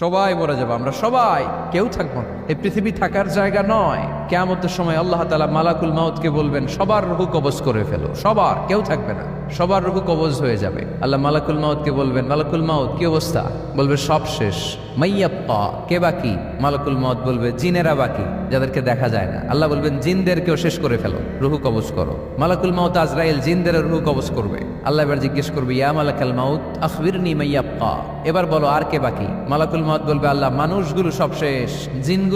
সবাই মরে যাব আমরা সবাই কেউ থাকব না। এই পৃথিবী থাকার জায়গা নয়। কেমতের সময় আল্লাহ তালা মালাকুল মাউতকে বলবেন, সবার রুহু কবজ করে ফেলো। সবার, কেউ থাকবে না। সবার রুহু কবজ হয়ে যাবে। আল্লাহ মালাকুল মাউতকে বলবেন, মালাকুল মাউত, কি অবস্থা? বলবে, সব শেষ। মাইয়াপ্পা, কে বাকি? মালাকুল মাউত বলবে, জিনেরা বাকি, যাদেরকে দেখা যায় না। আল্লাহ বলবেন, জিনদেরকেও শেষ করে ফেলো। রুহু কবজ করো। মালাকুল মাউত আজরাইল, জিনদের রুহু কবজ করবে। আল্লাহ এবার জিজ্ঞেস করবে, ইয়া মালাকাল মাউত, আখবিরনি মাইয়াপ্পা। এবার বলো, আর কে বাকি? মালাকুল মাউত বলবে, আল্লাহ, মানুষগুলো সব শেষ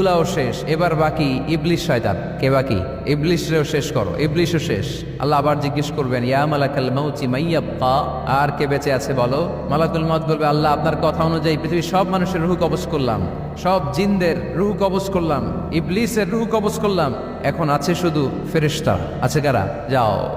জিনগুলাও শেষ। এবার বাকি ইবলিশ শয়তান। কে বাকি? ইবলিশরেও শেষ করো। ইবলিশও শেষ। আল্লাহ আবার জিজ্ঞেস করবেন, ইয়া মালাকাল মাউতি মাইয়াপ্পা আর কে বেঁচে আছে বলো? মালাকুল মাউত বলবে, আল্লাহ আপনার কথা অনুযায়ী পৃথিবীর সব মানুষের রুহু কবজ করলাম। সব জিনদের রুহু কবজ করলাম। ইবলিসের রুহু কবজ করলাম। এখন আছে শুধু ফেরেশতা। আছে কারা? যাও।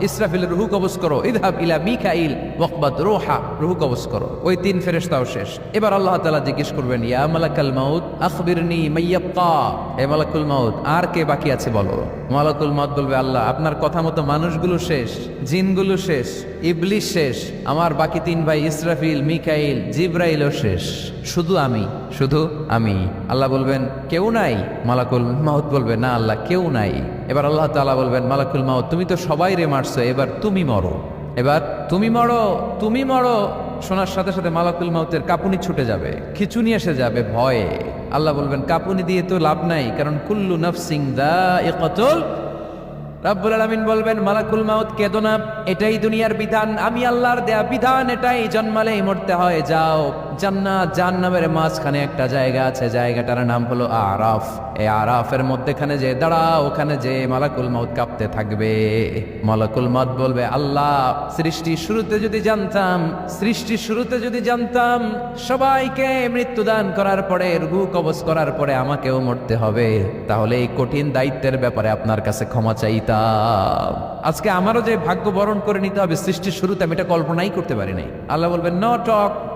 ইসরাফিলের রুহু কবজ করো। ইদহাব ইলা মিখাইল ওকবাদ রোহা, রুহু কবজ করো। ওই তিন ফেরেস্তাও শেষ। এবার আল্লাহ তালা জিজ্ঞেস করবেন, ইয়া মালাকাল মাউত, আখবিরনি মাইয়াপ্পা এ মালাকুল মাউদ আর কে বাকি আছে বলো? মালাকুল মাউত বলবে, আল্লাহ, আপনার কথা মতো মানুষগুলো শেষ, জিনগুলো শেষ ইবলিশ শেষ, আমার বাকি তিন ভাই ইসরাফিল, মিকাইল, জিব্রাইলও শেষ। শুধু আমি শুধু আমি। আল্লাহ বলবেন, কেউ নাই? মালাকুল মাহত বলবে, না আল্লাহ, কেউ নাই। এবার আল্লাহ তাআলা বলবেন, মালাকুল মাহত তুমি তো সবাই রে মারছো, এবার তুমি মরো। এবার, তুমি মরো তুমি মরো। শোনার সাথে সাথে মালাকুল মাউতের কাপুনি ছুটে যাবে, খিচুনি এসে যাবে ভয়ে। আল্লাহ বলবেন, কাপুনি দিয়ে তো লাভ নাই, কারণ কুল্লু নফসিং দা এ কতল রাব্বুল আলমিন বলবেন, মালাকুল মাউত, কেদো না, এটাই দুনিয়ার বিধান। আমি আল্লাহর দেয়া বিধান, এটাই জন্মালেই মরতে হয়, যাও জান্নাত, জাহান্নামের মাঝখানে একটা জায়গা আছে, জায়গাটার নাম হলো আরাফ। এই আরাফের মধ্যেখানে যে দাঁড়াও, ওখানে যে মালাকুল মাউত কাঁপতে থাকবে। মালাকুল মাউত বলবে, আল্লাহ সৃষ্টির শুরুতে যদি জানতাম সৃষ্টির শুরুতে যদি জানতাম, সবাইকে মৃত্যুদান করার পরে, রুহু কবজ করার পরে আমাকেও মরতে হবে। তাহলে এই কঠিন দায়িত্বের ব্যাপারে আপনার কাছে ক্ষমা চাইতাম। আজকে আমারও যে ভাগ্য বরণ করে নিতে হবে সৃষ্টির শুরুতে আমি এটা কল্পনাই করতে পারি নাই। আল্লাহ বলবেন, ন, টক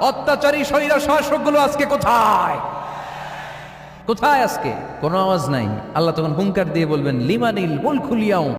অত্যাচারী শরীর শাসকগুলো আজকে কোথায়? কোথায় আজকে? কোনো আওয়াজ নাই। আল্লাহ তখন হুঙ্কার দিয়ে বলবেন, লিমানিল মুল খুলিয়াও